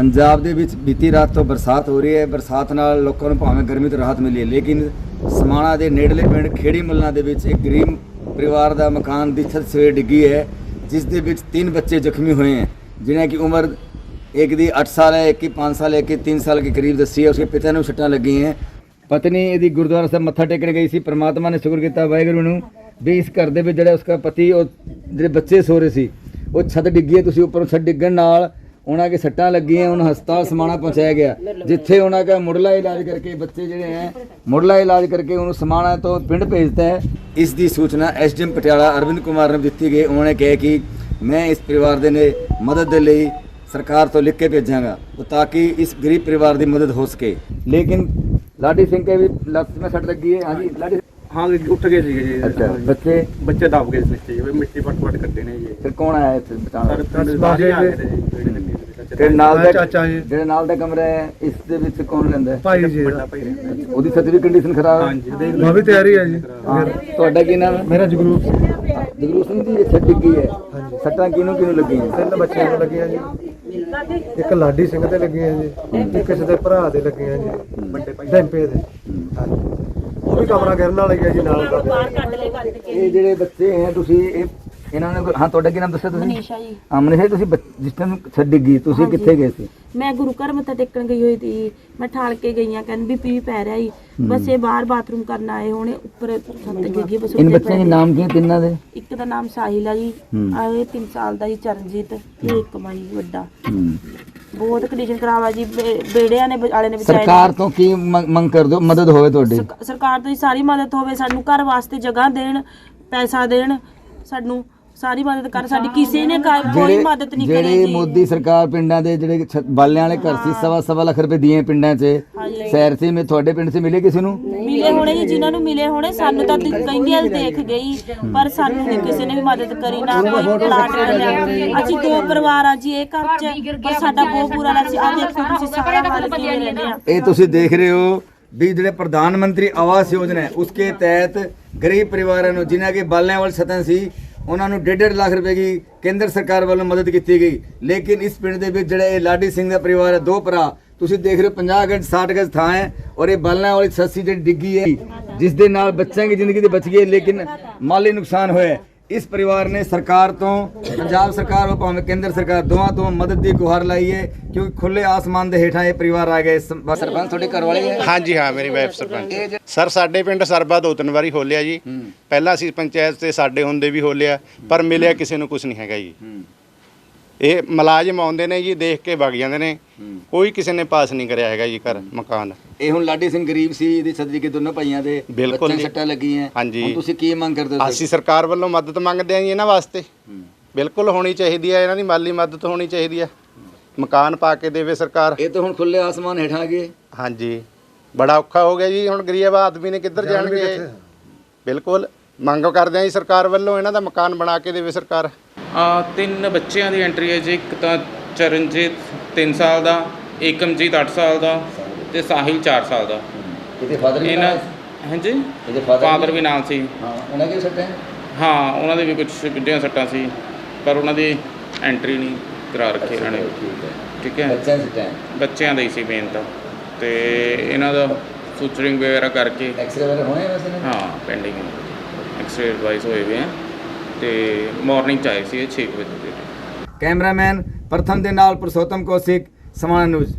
ਪੰਜਾਬ ਦੇ ਵਿੱਚ ਬੀਤੀ ਰਾਤ ਤੋਂ ਬਰਸਾਤ ਹੋ ਰਹੀ ਹੈ। ਬਰਸਾਤ ਨਾਲ ਲੋਕਾਂ ਨੂੰ ਭਾਵੇਂ ਗਰਮੀ ਤੋਂ ਰਾਹਤ ਮਿਲੀ ਹੈ, ਲੇਕਿਨ ਸਮਾਣਾ ਦੇ ਨੇੜਲੇ ਪਿੰਡ ਖੇੜੀ ਮੁੱਲਾਂ ਦੇ ਵਿੱਚ ਇੱਕ ਗਰੀਬ ਪਰਿਵਾਰ ਦਾ ਮਕਾਨ ਦੀ ਛੱਤ ਸਵੇਰ ਡਿੱਗੀ ਹੈ, ਜਿਸ ਦੇ ਵਿੱਚ ਤਿੰਨ ਬੱਚੇ ਜ਼ਖਮੀ ਹੋਏ ਹਨ ਜਿਨ੍ਹਾਂ ਦੀ ਉਮਰ ਇੱਕ ਦੀ 8 ਸਾਲ ਹੈ, ਇੱਕ ਦੀ 5 ਸਾਲ ਹੈ, ਇੱਕ ਦੀ 3 ਸਾਲ ਦੇ ਕਰੀਬ ਦੱਸੀ ਹੈ। ਉਸਕੇ ਪਿਤਾ ਨੂੰ ਛੱਟਾਂ ਲੱਗੀਆਂ ਹੈ। ਪਤਨੀ ਇਹਦੀ ਗੁਰਦੁਆਰਾ ਸਾਹਿਬ ਮੱਥਾ ਟੇਕਣ ਗਈ ਸੀ। ਪ੍ਰਮਾਤਮਾ ਨੇ ਸ਼ੁਕਰ ਕੀਤਾ, ਵਾਹਿਗੁਰੂ ਨੂੰ ਵੀ ਇਸ ਘਰ ਦੇ ਵਿੱਚ ਜਿਹੜਾ ਉਸਕਾ ਪਤੀ, ਉਹ ਜਿਹੜੇ ਬੱਚੇ ਸੋ ਰਹੇ ਸੀ, ਉਹ ਛੱਤ ਡਿੱਗੀ ਹੈ। ਤੁਸੀਂ ਉੱਪਰੋਂ ਛੱਤ ਡਿੱਗਣ ਨਾਲ ਉਹਨਾਂ ਕੇ ਸੱਟਾਂ ਲੱਗੀਆਂ ਉਹਨਾਂ ਹਸਪਤਾਲ ਸਮਾਣਾ ਪਹੁੰਚਾਇਆ ਗਿਆ। ਜਿੱਥੇ ਉਹਨਾਂ ਦਾ ਮੁੱਢਲਾ ਇਲਾਜ ਕਰਕੇ ਬੱਚੇ ਜਿਹੜੇ ਹੈ ਮੁੱਢਲਾ ਇਲਾਜ ਕਰਕੇ ਉਹਨੂੰ ਸਮਾਣਾ ਤੋਂ ਪਿੰਡ ਭੇਜਤਾ ਹੈ। ਇਸ ਦੀ ਸੂਚਨਾ ਐਸਡੀਐਮ ਪਟਿਆਲਾ ਅਰਵਿੰਦ ਕੁਮਾਰ ਨੂੰ ਦਿੱਤੀ ਗਈ। ਉਹਨਾਂ ਨੇ ਕਿਹਾ ਕਿ ਮੈਂ ਇਸ ਪਰਿਵਾਰ ਦੇ ਨੇ ਮਦਦ ਦੇ ਲਈ ਸਰਕਾਰ ਤੋਂ ਲਿਖ ਕੇ ਭੇਜਾਂਗਾ ਤਾਂ ਕਿ ਇਸ ਗਰੀਬ ਪਰਿਵਾਰ ਦੀ ਮਦਦ ਹੋ ਸਕੇ। ਲੇਕਿਨ ਲਾਡੀ ਸਿੰਘ ਕੇ ਵੀ ਲੱਤ में ਸੱਟ ਲੱਗੀ ਹੈ। ਹਾਂਜੀ ਲਾਡੀ ਹਾਂ ਜੀ, ਉੱਠ ਗਏ ਸੀਗੇ ਜੀ। ਅੱਛਾ ਬੱਚੇ? ਬੱਚੇ ਦਬ ਗਏ ਸੀ ਨੀਚੇ ਜੀ ਮਿੱਟੀ ਪੱਟ ਪੱਟ ਕੱਢੇ ਨੇ ਜੀ। ਫਿਰ ਕੌਣ ਆਇਆ ਇੱਥੇ ਬਚਾਉਣ? ਸਾਡੇ ਹੀ ਆ ਗਏ ਨੇ ਜੀ ਜਿਹੜੇ ਲੱਗੇ ਸੀ ਤੇ ਨਾਲ ਦਾ ਚਾਚਾ ਜੀ। ਜਿਹੜੇ ਨਾਲ ਦਾ ਕਮਰਾ ਹੈ ਇਸ ਦੇ ਵਿੱਚ ਕੌਣ ਰਹਿੰਦਾ ਹੈ? ਭਾਈ ਜੀ ਵੱਡਾ ਭਾਈ ਰਹਿੰਦਾ ਜੀ। ਉਹਦੀ ਛੱਤ ਦੀ ਕੰਡੀਸ਼ਨ ਖਰਾਬ ਹੈ? ਹਾਂਜੀ ਦੇਖ ਮੈਂ ਵੀ ਤਿਆਰੀ ਹੈ ਜੀ। ਹਾਂ। ਤੁਹਾਡਾ ਕੀ ਨਾਮ ਹੈ? ਮੇਰਾ ਜਗਰੂਪ। ਸਿੰਘ ਜਗਰੂ ਸਿੰਘ ਜੀ ਇਹ ਛੱਤ ਡਿੱਗੀ ਹੈ। ਸੱਟਾਂ ਕਿਹਨੂੰ ਕਿਹਨੂੰ ਲੱਗੀਆਂ? ਤਿੰਨ ਬੱਚਿਆਂ ਨੂੰ ਲੱਗੀਆਂ ਜੀ। ਇੱਕ ਲਾਡੀ ਸਿੰਘ ਤੇ ਲੱਗੀਆਂ ਜੀ ਇੱਕ ਕਿਸੇ ਦੇ ਭਰਾ ਦੇ ਲੱਗੀਆਂ ਜੀ ਵੱਡੇ ਭਾਈ। ਡੈਂਪੇ ਦੇ ਹਾਂਜੀ ਵੀ ਕਮਰਾ ਗਿਰਨ ਵਾਲਾ ਹੀ ਹੈ। ਜੀ ਨਾਲ ਦਾ ਇਹ ਜਿਹੜੇ ਬੱਚੇ ਹੈ ਤੁਸੀਂ ਇਹ ਇਹਨਾਂ ਨੇ ਹਾਂ ਤੁਹਾਡਾ ਕੀ ਨਾਮ ਦੱਸਿਆ ਤੁਸੀਂ? ਮਨੀਸ਼ਾ ਜੀ। ਹਾਂ ਮਨੀਸ਼ਾ ਜੀ, ਤੁਸੀਂ ਬੱਚ- ਜਿਸ ਟਾਈਮ ਛੱਤ ਡਿੱਗੀ ਤੁਸੀਂ ਹਾਂਜੀ। ਕਿੱਥੇ ਗਏ ਸੀ? ਮੈਂ ਗੁਰੂ ਘਰ ਮੱਥਾ ਟੇਕਣ ਗਈ ਹੋਈ ਸੀ। ਮੈਂ ਠਾਲ ਕੇ ਗਈਆਂ ਕਹਿੰਦੀ ਵੀ ਪੀ ਪੈ ਰਿਹਾ ਜੀ ਬਸ ਇਹ ਬਾਹਰ ਬਾਥਰੂਮ ਕਰਨ ਆਏ ਹੋਣੇ ਉੱਪਰ ਛੱਤ ਗਿੱਗੀ ਬਸ ਇਨ ਉੱਤੇ ਬੱਚਿਆਂ ਦੇ ਪੈ ਨਾਮ ਕੀ ਹੈ ਤਿੰਨਾਂ ਦੇ। ਇੱਕ ਦਾ ਨਾਮ ਸਾਹਿਲ ਆ ਜੀ। ਹੂੰ। ਆ ਇਹ 3 ਸਾਲ ਦਾ ਜੀ ਚਰਨਜੀਤ ਇਹ ਇੱਕ ਮਾਈ ਵੱਡਾ। ਹੂੰ। ਬਹੁਤ ਕੰਡੀਸ਼ਨ ਖਰਾਬ ਆ ਜੀ ਬੇ- ਬੇੜਿਆਂ ਨੇ ਵਾਲੇ ਨੇ ਵਿਚਾਰੇ ਸਰਕਾਰ ਤੋਂ ਕੀ ਮੰਗ ਮੰਗ ਕਰਦੇ ਹੋ? ਮਦਦ ਹੋਵੇ ਤੁਹਾਡੀ? ਸਰਕ- ਸਰਕਾਰ ਤੋਂ ਸਾਰੀ ਮਦਦ ਹੋਵੇ ਸਾਨੂੰ ਘਰ ਵਾਸਤੇ ਜਗ੍ਹਾ ਦੇਣ ਪੈਸਾ ਦੇਣ ਸਾਨੂੰ ਸਾਰੀ ਮਦਦ ਕਰ। ਸਾਡੀ ਕਿਸੇ ਨੇ ਕਾ- ਕੋਈ ਮਦਦ ਨਹੀਂ ਕਰੀ ਜਿਹੜੇ ਜੀ। ਮੋਦੀ ਸਰਕਾਰ ਪਿੰਡਾਂ ਦੇ ਜਿਹੜੇ ਛ- ਬਾਲਿਆਂ ਵਾਲੇ ਘਰ ਸੀ ਸਵਾ ਸਵਾ ਲੱਖ ਰੁਪਏ ਦਿਏ ਪਿੰਡਾਂ 'ਚ। ਸ਼ਹਿਰ 'ਚ ਮੇ ਤੁਹਾਡੇ ਪਿੰਡ 'ਚ ਮਿਲੇ ਕਿਸੇ ਨੂੰ? ਮਿਲੇ ਹੋਣੇ ਜੀ ਜਿਨ੍ਹਾਂ ਨੂੰ ਮਿਲੇ ਹੋਣੇ ਸਾਨੂੰ ਤਾਂ ਦਿ- ਕਈਆਂ ਦੇਖ ਗਈ ਪਰ ਸਾਨੂੰ ਨਹੀਂ ਕਿਸੇ ਨੇ ਵੀ ਮਦਦ ਕਰੀ ਨਾ ਕੋਈ ਪਲਾਟ ਮਿਲਿਆ ਅਸੀਂ ਦੋ ਪਰਿਵਾਰ ਆ ਜੀ ਇਹ ਘਰ ਚ ਪਰ ਸਾਡਾ ਬਹੁਤ ਬੁਰਾ ਲੱਗ ਸੀ ਆ ਦੇਖੋ ਤੁਸੀਂ ਸਾਰਾ ਹਾਲ ਕਿਵੇਂ ਰਹਿੰਦੇ ਆ ਇਹ ਤੁਸੀਂ ਦੇਖ ਰਹੇ ਹੋ ਵੀ ਜਿਹੜੇ ਪ੍ਰਧਾਨ ਮੰਤਰੀ ਆਵਾਸ ਯੋਜਨਾ ਹੈ ਉਸਕੇ ਤਹਿਤ ਗਰੀਬ ਪਰਿਵਾਰਾਂ ਨੂੰ ਜਿਨ੍ਹਾਂ ਕੇ ਬਾਲਿਆਂ ਵਾਲ ਛਤਨ ਸੀ ਉਹਨਾਂ ਨੂੰ 1.5 ਲੱਖ ਰੁਪਏ ਦੀ ਕੇਂਦਰ ਸਰਕਾਰ ਵੱਲੋਂ ਮਦਦ ਕੀਤੀ ਗਈ। ਲੇਕਿਨ ਇਸ ਪਿੰਡ ਦੇ ਵਿੱਚ ਜਿਹੜਾ ਇਹ ਲਾਡੀ ਸਿੰਘ ਦਾ ਪਰਿਵਾਰ ਹੈ ਦੋ ਭਰਾ ਤੁਸੀਂ ਦੇਖ ਰਹੇ ਹੋ 50 ਗਜ 60 ਗਜ ਥਾਂ ਹੈ ਔਰ ਇਹ ਬਾਲਿਆਂ ਵਾਲੀ ਸੱਸੀ ਜਿਹੜੀ ਡਿੱਗੀ ਹੈ ਜਿਸ ਦੇ ਨਾਲ ਬੱਚਿਆਂ ਦੀ ਜ਼ਿੰਦਗੀ ਤੇ ਬਚ ਗਈ ਹੈ ਲੇਕਿਨ ਮਾਲੀ ਨੁਕਸਾਨ ਹੋਇਆ ਹੈ। ਇਸ ਪਰਿਵਾਰ ਨੇ ਸਰਕਾਰ ਤੋਂ ਪੰਜਾਬ ਸਰਕਾਰ ਉਹ ਭਾਵੇਂ ਕੇਂਦਰ ਸਰਕਾਰ ਦੋਵਾਂ ਤੋਂ ਮਦਦ ਦੀ ਗੁਹਾਰ ਲਾਈ ਹੈ ਕਿਉਂਕਿ ਖੁੱਲੇ ਆਸਮਾਨ ਦੇ ਹੇਠਾਂ ਇਹ ਪਰਿਵਾਰ ਆ ਗਏ ਸਰਪੰਚ ਤੁਹਾਡੇ ਘਰ ਵਾਲੇ ਹੈ ਹਾਂਜੀ ਹਾਂ ਮੇਰੀ ਵਾਈਫ ਸਰਪੰਚ। ਸਰ ਸਾਡੇ ਪਿੰਡ ਸਰਬਾ ਦੋ ਤਿੰਨ ਵਾਰੀ ਹੋਲਿਆ ਜੀ। ਪਹਿਲਾਂ ਅਸੀਂ ਪੰਚਾਇਤ ਤੇ ਸਾਡੇ ਹੁੰਦੇ ਵੀ ਹੋਲਿਆ ਪਰ ਮਿਲਿਆ ਕਿਸੇ ਨੂੰ ਕੁਝ ਨਹੀਂ ਹੈਗਾ ਜੀ। ਇਹ ਮੁਲਾਜ਼ਮ ਆਉਂਦੇ ਨੇ ਜੀ ਦੇਖ ਕੇ ਵਗ ਜਾਂਦੇ ਨੇ। ਕੋਈ ਕਿਸੇ ਨੇ ਪਾਸ ਨਹੀਂ ਕਰਿਆ ਹੈਗਾ ਜੀ ਘਰ ਮਕਾਨ। ਇਹ ਹੁਣ ਲਾਡੀ ਸਿੰਘ ਗਰੀਬ ਸੀ ਇਹਦੀ ਸਦਰੀ ਕੇ ਦੋਨੋਂ ਭਾਈਆਂ ਦੇ ਬਿਲਕੁਲ। ਸੱਟਾਂ ਲੱਗੀਆਂ। ਹਾਂਜੀ। ਹੁਣ ਤੁਸੀਂ ਕੀ ਮੰਗ ਕਰਦੇ ਹੋ ਅਸੀਂ ਸਰਕਾਰ ਵੱਲੋਂ ਮਦਦ ਮੰਗਦੇ ਆਂ ਜੀ ਇਹਨਾਂ ਵਾਸਤੇ। ਬਿਲਕੁਲ ਹੋਣੀ ਚਾਹੀਦੀ ਹੈ ਇਹਨਾਂ ਦੀ ਮਾਲੀ ਮਦਦ ਹੋਣੀ ਚਾਹੀਦੀ ਹੈ। ਮਕਾਨ ਪਾ ਕੇ ਦੇਵੇ ਸਰਕਾਰ। ਇਹ ਤਾਂ ਹੁਣ ਖੁੱਲੇ ਆਸਮਾਨ ਹੇਠਾਂ ਗਏ ਹਾਂਜੀ। ਬੜਾ ਔਖਾ ਹੋ ਗਿਆ ਜੀ ਹੁਣ ਗਰੀਬ ਆਦਮੀ ਨੇ ਕਿੱਧਰ ਜਾਣਗੇ? ਬਿਲਕੁਲ। ਮੰਗ ਕਰਦੇ ਆਂ ਜੀ ਸਰਕਾਰ ਵੱਲੋਂ ਇਹਨਾਂ ਦਾ ਮਕਾਨ ਬਣਾ ਕੇ ਦੇਵੇ ਸਰਕਾਰ। ਆ ਤਿੰਨ ਬੱਚਿਆਂ ਦੀ ਐਂਟਰੀ ਹੈ ਜੀ ਇੱਕ ਤਾਂ ਚਰਨਜੀਤ 3 ਸਾਲ ਦਾ ਏਕਮਜੀਤ 8 ਸਾਲ ਦਾ ਤੇ ਸਾਹਿਲ 4 ਸਾਲ ਦਾ। ਇਹਦੇ ਫਾਦਰ ਵੀ ਇਹਨਾਂ ਨਾਲ ਹਾਂਜੀ? ਇਹਦੇ ਫਾਦਰ ਵੀ- ਨਾਲ ਸੀ। ਹਾਂ ਉਹਨਾਂ ਕੇ ਸੱਟਾਂ ਹਾਂ? ਉਹਨਾਂ ਦੇ ਵੀ ਕੁਝ ਗੁੱਡੀਆਂ ਸੱਟਾਂ ਸੀ ਪਰ ਉਹਨਾਂ ਦੀ ਐਂਟਰੀ ਨਹੀਂ ਕਰਾ ਰੱਖੀ ਇਹਨਾਂ ਨੇ। ਠੀਕ ਹੈ ਬੱਚਿਆਂ ਦੇ ਸੱਟਾਂ ਬੱਚਿਆਂ ਦਾ ਹੀ ਸੀ ਮੇਨ ਤਾਂ। ਤੇ ਇਹਨਾਂ ਦਾ ਸੂਚਰਿੰਗ ਵਗੈਰਾ ਕਰਕੇ ਐਕਸਰੇ ਵਗੈਰਾ ਹੋਏ ਵੈਸੇ ਨੇ ਹਾਂ ਪੈਂਡਿੰਗ ਐਕਸਰੇ ਐਡਵਾਈਸ ਹੋਏ ਹੋਏ ਆ ਤੇ ਮਾਰਨਿੰਗ ਚ ਆਏ ਸੀ ਇਹ 6 ਵਜੇ ਦੇ ਕੈਮਰਾਮੈਨ ਪ੍ਰਥਮ ਦੇ ਨਾਲ ਪੁਰਸ਼ੋਤਮ ਕੌਸ਼ਿਕ, ਸਮਾਨ ਨਿਊਜ਼।